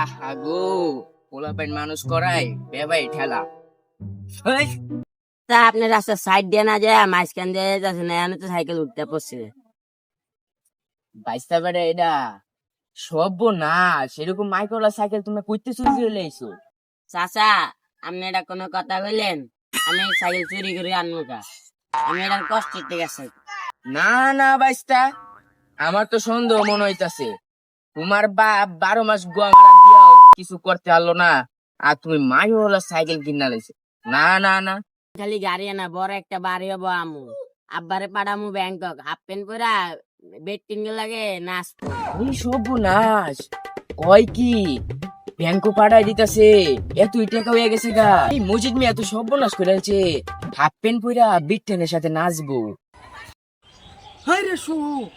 আহা গো পোলাপাইন মানুষ করাই বেবাই ঠেলা। তা আপনি রাস্তা সাইড দিয়ে না যায় মাঝখান দিয়ে যাচ্ছে না আমি তো সাইকেল উঠতে বেড়ে এটা না সেরকম মাইক্রোলা সাইকেল তুমি কইতে চুরি করে চাচা আপনি এটা কোনো কথা কইলেন? আমি সাইকেল চুরি করে আনব কা আমি এটার কষ্ট ঠিক আছে না না বাইস্তা আমার তো সন্দেহ মনে হইতাছে। তোমার বাপ বারো মাস গোয়া কিছু করতে পারল না। আর তুমি মাই হলো সাইকেল কিনা লাইছো না না না। খালি গাড়ি না বড় একটা বাড়ি হব আমু। আব্বারে পাঠামু ব্যাংকক। হাফ প্যান্ট পরা বেড টিঙ্গল লাগে নাচবো। এই সর্বনাশ। কয় কি? ব্যাংক পাঠাই দিতাছে। এত টাকা হয়ে গেছে গা। এই মসজিদ মেয়ে এত সর্বনাশ করে আছে হাফ প্যান্ট পইরা বিট্টেনের সাথে নাচবো। হাই রে সুখ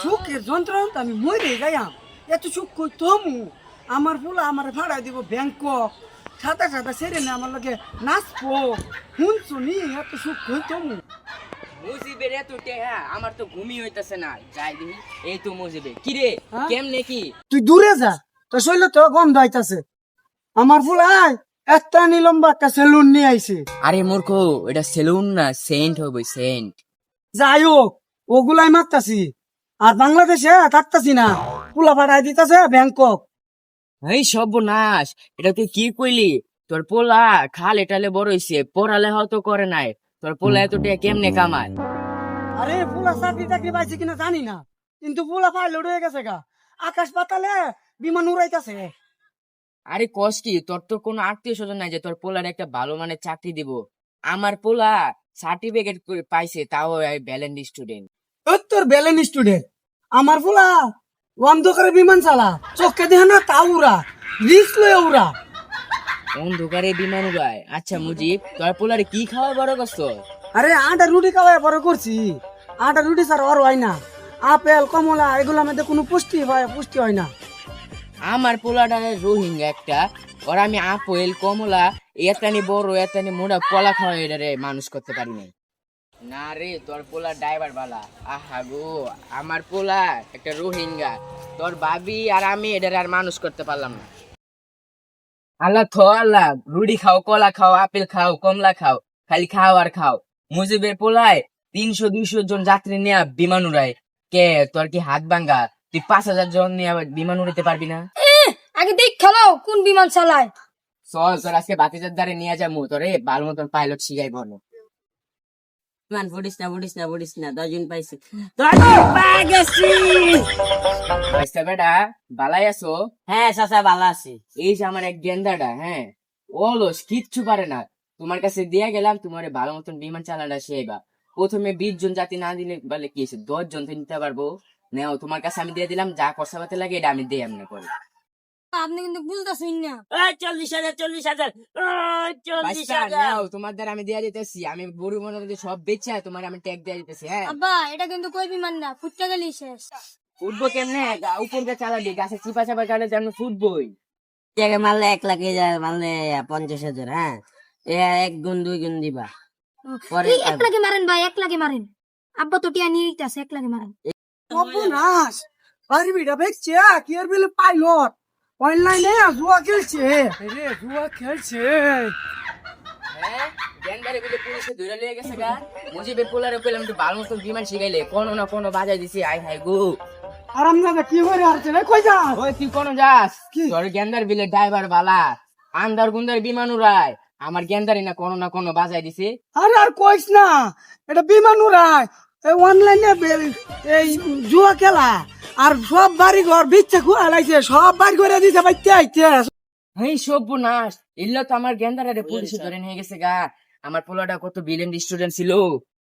সুখের যন্ত্রণা আমি মরে গাইয়াম এত সুখ কই তমু? আমার ফুলা আমার ভাড়া দিব ব্যাংকক সাদা সাদা সেরে না আমার লগে নাচবো। শুনছো নি? এত সুখ কই তমু মুজিবের এত টাকা আমার তো ঘুমি হইতাছে না। যাই দিহি এই তো মুজিবে কি রে হ্যাঁ? কেমনে কি? তুই দূরে যা তো শৈল তো গন্ধ আইতাছে। আমার ফুলাই একটা নিলম্বা একটা সেলুন নিয়ে আইছে। আরে মূর্খ এটা সেলুন না সেন্ট হবে সেন্ট। যাই হোক ওগুলাই মারতাছি। আর বাংলাদেশে থাকতাছি না। পুলা পাঠাই দিতাছে ব্যাংকক। এই সর্বনাশ এটা তুই কি কইলি? তোর পোলা খাল এটালে বড় হইছে পড়ালেখাও তো করে নাই। তোর পোলা এত টাকা কেমনে কামায়? আরে ফুলা চাকরি টাকরি পাইছে কিনা জানি না কিন্তু ফুলা পাইলট হয়ে গেছে গা। আকাশ পাতালে বিমান উড়াইতাছে। আরে কস কি তোর তো কোনো আত্মীয় স্বজন নাই যে তোর পোলার একটা ভালো মানের চাকরি দিব। আমার পোলা সার্টিফিকেট পাইছে তাও ব্যালেন্ড স্টুডেন্ট তোর বেলেন স্টুডেন্ট আমার ফুলা অন্ধকারে বিমান চালা চোখে দেহ না তা উড়া রিস্ক লয়ে উড়া। অন্ধকারে বিমান উড়ায়। আচ্ছা মুজিব তোর পোলারে কি খাওয়া বড় কষ্ট? আরে আটা রুটি খাওয়াই পরে করছি। আটা রুটি স্যার আর হয় না। আপেল কমলা এগুলো মধ্যে কোনো পুষ্টি হয় পুষ্টি হয় না। আমার পোলাটা রোহিঙ্গা একটা। ওর আমি আপেল কমলা এতানি বড় এতানি মোটা কলা খাওয়া এটারে মানুষ করতে পারি নাই। না রে তোর পোলা ড্রাইভার বালা। আহা গো আমার পোলা একটা রোহিঙ্গা। তোর ভাবি আর আমি এটারে আর মানুষ করতে পারলাম না। আল্লাহ থো আল্লাহ রুটি খাও কলা খাও আপেল খাও কমলা খাও খালি খাও আর খাও। মুজিবের পোলায় তিনশো দুইশো জন যাত্রী নিয়ে বিমান উড়ায় কে তোর কি হাত ভাঙ্গা? তুই পাঁচ হাজার জন নিয়ে বিমান উড়াতে পারবি না? আগে দেখ খেলো কোন বিমান চালায়। চল তোর আজকে বাতিজার দ্বারে নিয়ে যাব। তোরে ভালো মতন পাইলট শিখাই বলো বিমান ফুটিস না ফুটিস না ফুটিস না দশজন পাইছি। দশজন পাই গেছি আচ্ছা বেটা বালাই আছো? হ্যাঁ চাচা ভালো আছি। এই যে আমার এক গেন্দাটা হ্যাঁ অলস কিচ্ছু পারে না। তোমার কাছে দিয়ে গেলাম তোমার ভালো মতন বিমান চালানোটা শেখা প্রথমে বিশ জন জাতি না দিলে বলে কি দশ জন তো নিতে পারব নেও তোমার কাছে আমি দিয়ে দিলাম যা খরচা পাতে লাগে এটা আমি দিয়ে এমনি করে আপনি কিন্তু বুঝতেছেন না। চল্লিশ হাজার চল্লিশ হাজার। চল্লিশ হাজার। তোমার দ্বারা আমি দিয়ে দিতেছি। আমি গরু মনে সব বেচে তোমার আমি ট্যাগ দিয়ে দিতেছি হ্যাঁ? আব্বা এটা কিন্তু কই বিমান না ফুটতে গেলি শেষ। উঠবো কেমনে? উপর দিয়ে চালাবি গাছে চিপা চাপা চালে আমি ফুটবই টাকা মারলে এক লাখ যায় মারলে পঞ্চাশ হাজার হ্যাঁ? এ এক গুণ দুই গুণ দিবা। পরে এক লাগে মারেন ভাই এক লাগে মারেন। আব্বা তো টিয়া নিয়ে আছে এক লাগে মারেন। অপনাশ পারবিটা দেখছে কি আর বলে পাইলট? অনলাইনে জুয়া খেলছে। রে জুয়া খেলছে। হ্যাঁ? গেন্দারে বলে পুলিশে ধরে লিয়ে গেছে গা। মুজিবের পোলারে কইলাম একটু ভালো মতন বিমান শিখাইলে কোনো না কোনো বাজাই দিছি আই হাই গো। আরাম দাদা কি করে আসছে রে কই যা ওই তুই কোন যাস? কি? তোর গেন্দার বিলে ড্রাইভার বালা। আন্দার গুন্দার বিমান উড়ায়। আমার গেন্দারি না কোনো না কোনো বাজাই দিছে। আরে আর কইস না এটা বিমান উড়ায়। অনলাইনে এই জুয়া খেলা। আর সব বাড়ি ঘর বিচ্ছে খুয়া লাগছে সব বাড়ি করে দিছে বাইতে আইতে। এই নাশ ইল্লো তো আমার গেন্দারে পুলিশে ধরে নিয়ে গেছে গা। আমার পোলাটা কত বিলেন স্টুডেন্ট ছিল।